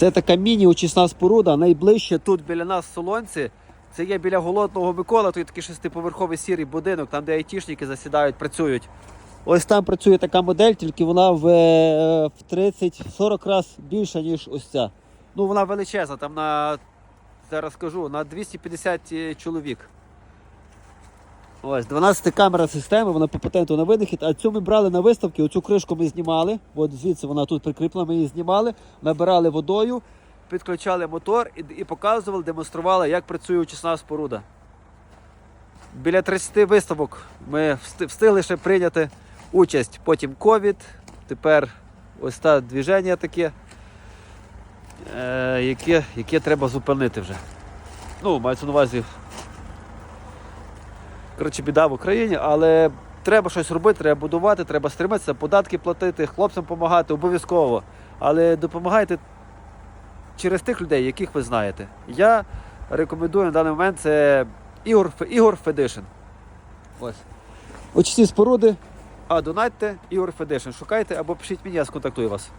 Це така міні-очисна споруда. Найближче тут біля нас в Солонці. Це є біля голодного Микола, тут такий шестиповерховий сірий будинок, там де айтішники засідають, працюють. Ось там працює така модель, тільки вона в, е, в 30-40 разів більша, ніж ось ця. Ну, вона величезна, там на зараз скажу, на 250 чоловік. Ось 12 камера системи, вона по патенту на винахід. А цю ми брали на виставки, оцю кришку ми знімали. От звідси вона тут прикріплена, ми її знімали, набирали водою, підключали мотор і, і показували, демонстрували, як працює очисна споруда. Біля 30 виставок ми встигли ще прийняти участь. Потім ковід, тепер ось та движення таке, е, яке, яке треба зупинити вже. Ну, мається на увазі коротше, біда в Україні, але треба щось робити, треба будувати, треба стриматися, податки платити, хлопцям допомагати обов'язково. Але допомагайте через тих людей, яких ви знаєте. Я рекомендую на даний момент це Ігор, Ігор Федишин. Ось. Очисні споруди, а донатьте Ігор Федишин. Шукайте або пишіть мені, я сконтактую вас.